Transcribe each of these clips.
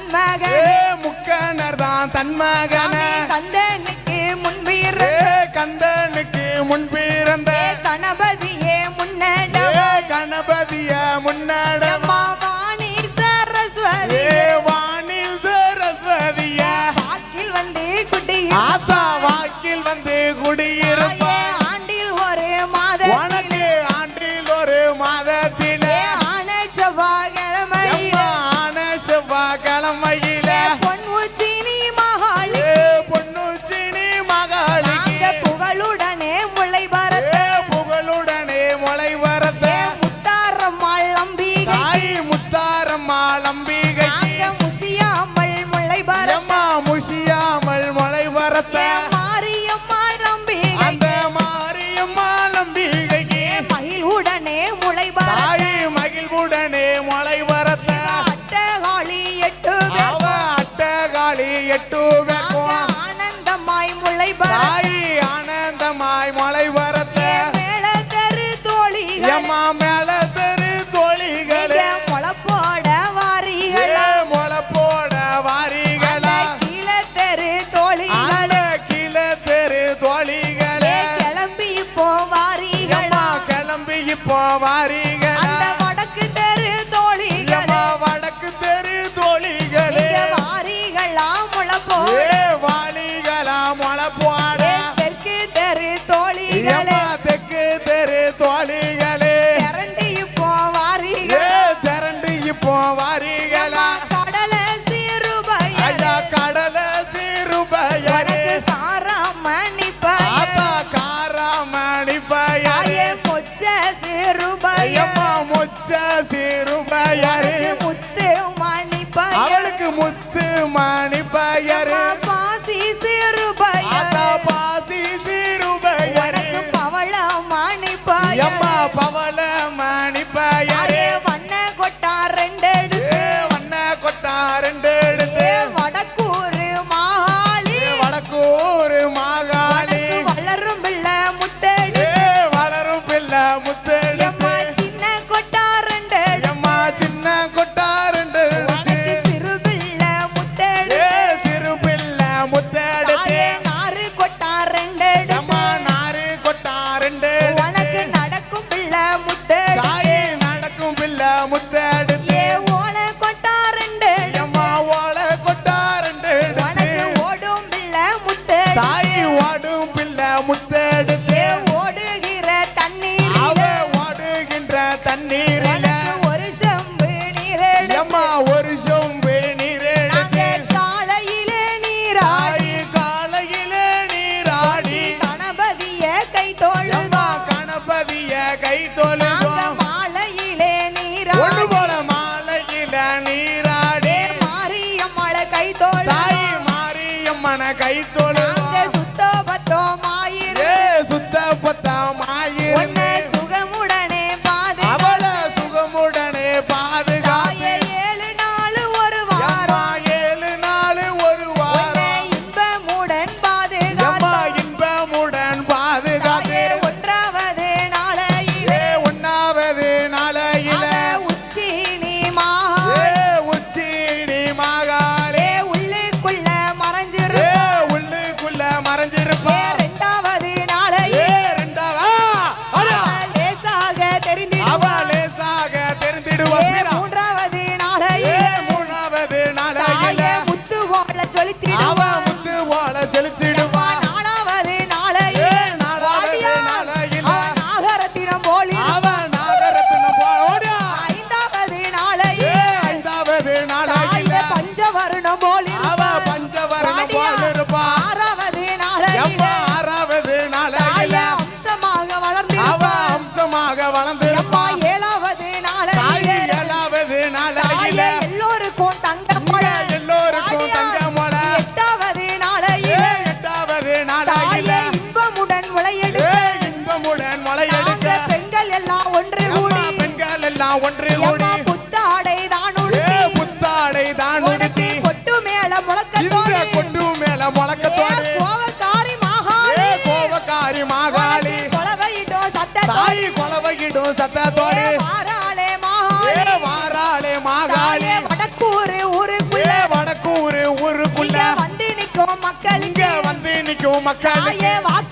தன்மகனே. தான் தன்மகனே. கந்தனுக்கு முன்பிறந்த. கந்தனுக்கு முன்பிறந்த. கணபதியே முன்னட கணபதிய முன்னட வாணில் சரஸ்வதி. வாணில் சரஸ்வதிய. வாக்கில் வந்து குடியிருந்தா வாக்கில் வந்து குடியிருந்த எட்டுவே ஆனந்தமாய் முளை தாயி ஆனந்தமாய் மலை வரத்த மேல தெரு தோழிகள். எம்மா மேல தெரு தோழிகள். முளப்போட வாரிகள். முளப்போட வாரிகள். கீழே தெரு தோழிகள். கீழே தெரு தோழிகள். கிளம்பி போவாரிகள் கிளம்பி போவாரி pistolinha ஏமா ஒரு சொம்பு நீரேடு காலையிலே நீராடி. காலையிலே நீராடி. கணபதிய கை தோழமா கணபதிய கை தோழுதோ மாலையிலே நீராடி. ஒன்று போல மாலையில நீராடி. மாரியம்மள கை தோழ தாய் மாரியம்மன கை தோழ திருடாம விருப்பமுடன் மலையெடுக்க பெண்கள் எல்லாம் ஒன்று கூடி. பெண்கள் எல்லாம் ஒன்று கூடி. புத்தாடை தான் உடுத்தி. புத்தாடை தான் உடுத்தி கொட்டு மேல முழக்கத்தோடு. கொட்டு மேல முழக்கத்தோடு. கோவக்காரி மாகாளி. கோவக்காரி மாகாளி. கொலவையிடும் சத்த தாய் கொலவையிடும் சத்தத்தோடு. வாராளே மாகாளி. வாராளே மாகாளி. வடக்கூரு ஊருக்குள்ள. வடக்கூரு ஊருக்குள்ள. வந்து நிற்கும் மக்கள் இங்க வந்து நிக்கும் மக்கள் வாக்கு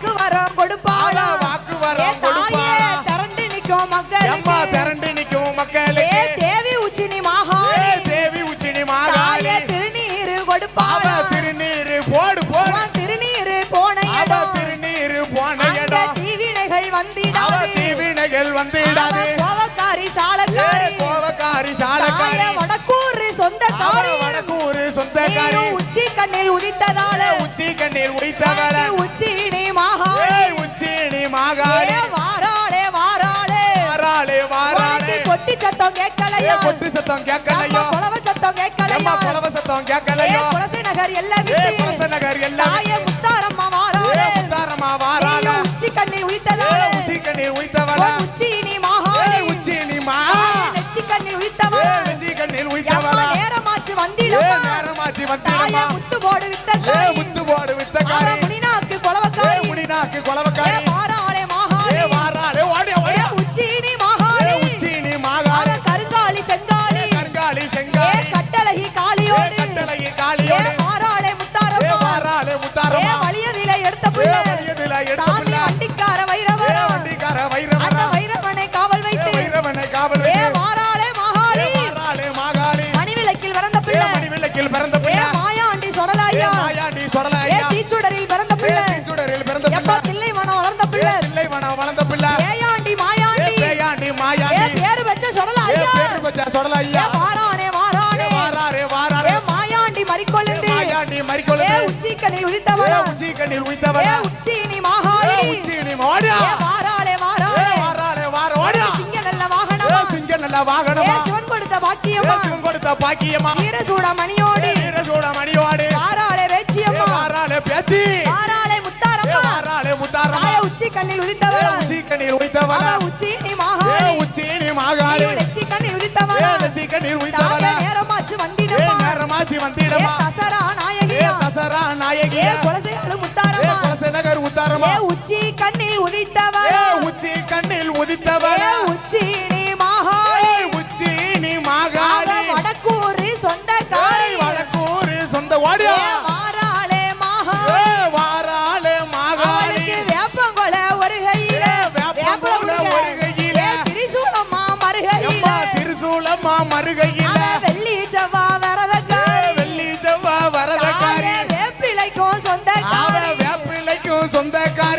எம்மா திரண்டு நிக்கும் ஏ மக்களுக்கு தேவி உச்சினி ஏ மகாளி தேவி உச்சினி தாயே திருநீரு அவ கொடுப்பாளா திருநீரு போடு போடு. திருநீரு போன இடம் திருநீரு போன இடம் தீவினைகள் வந்திடாது. தீவினைகள் வந்திடாது. கோவக்காரி சாலக்காரி. கோவக்காரி சாலக்காரி. வடக்கூறு அவ சொந்தக்காரி. வடக்கூறு சொந்தக்காரி உச்சி கண்ணில் உதித்ததால உச்சி கண்ணீர் உயித்தவள உச்சி நீ கேட்கலையா? கொட்டு சத்தம் நம்ம கேட்கலையோ குலவ சத்தம் எம்மா கேட்கலையா குலவ சத்தம் ஏ கேட்கலையோ? குலசை நகர் எல்லாம் ஏ விட்டு. குலச நகர் எல்லாம் தாயே முத்தாரம்மா வாராளே. வாராள. உச்சி கண்ணில் ஏ உதித்ததால உச்சி கண்ணீர் உயித்தவள. உச்சி நீ மகாளி. உச்சி நீ நெச்சி கண்ணில் உயித்தவள. நேரமாச்சு வந்திடுமா? நேரமாச்சி தாயே வந்திடமா முத்து போடு வித்தக்காரி முத்து போடு வித்தக்காரி முனிநாக்கு ஏ குலவக்காரி. முடினாக்கு சொடலாயா ஏ வாரானே வாரானே. வாராரே வாராரே. மாயாண்டி மறிக்கொழுந்து. மாயாண்டி ஏ மறிக்கொழுந்து உச்சிக்கனில் ஏ உதித்தவளா. உச்சி கண்ணில் ஏ உயித்தவளா உச்சி நீ ஏ மகாளி உச்சி நீ ஓடியா ஏ வாராளே வாராளே. வாராரே வார ஓடியா சிங்க நல்ல வாகனமா. சிங்க நல்ல ஏ வாகனமா. சிவன் கொடுத்த பாக்கியமா. சிவன் கொடுத்த பாக்கியமா. வீரசூட மணியோடி வீரசூட மணியோடு வாராளே வேச்சியம்மா வாராளே பேச்சி. வாராளே முத்தாரம்மா. வாராளே முத்தாரமா தாய உச்சி கண்ணில் உதித்தவளா. உச்சி கண்ணில் உயித்தவளா அவ உச்சி நீ ஏ மகாளி உச்சி நீ மாகாளி நீ நெச்சி கண்ணில் ஏ உதித்தவளா நெச்சி கண்ணில் தாய உயித்தவளா நேரமாச்சு வந்திடமா நேரமாச்சி வந்திடமா தசரா நாயகியா? தசரா நாயகியா? குலசை நகர் உத்தாரமா? உச்சி கண்ணில் ஏ உதித்தவளா உச்சி கண்ணில் ஏ உதித்தவளா உச்சி அவ வெள்ளி செவ்வா வரதக்காரி. வெள்ளி செவ்வா வரதக்காரி. வேப்பிலைக்கும் சொந்தக்காரி. வேப்பிலைக்கும் சொந்தக்காரி.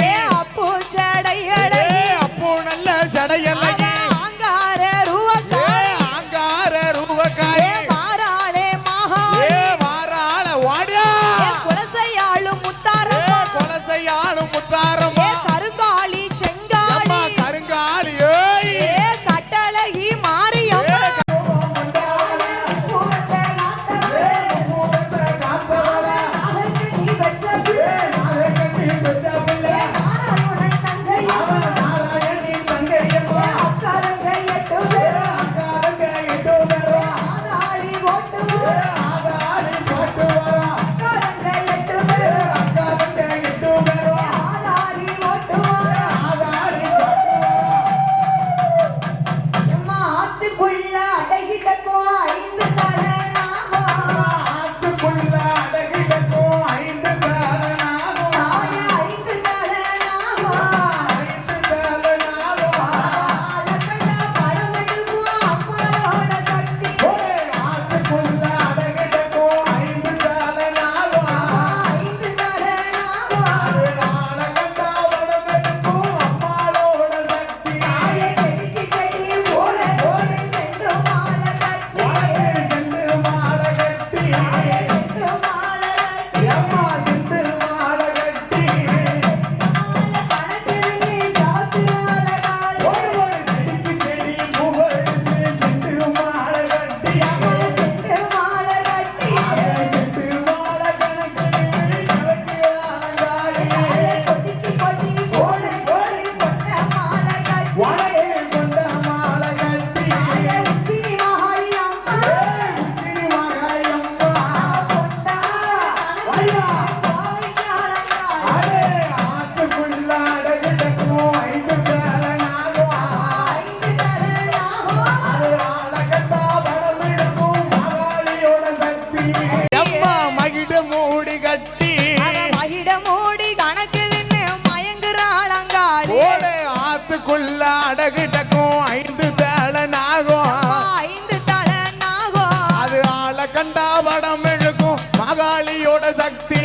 கண்டா படம் எழுக்கும் மகாலியோட சக்தி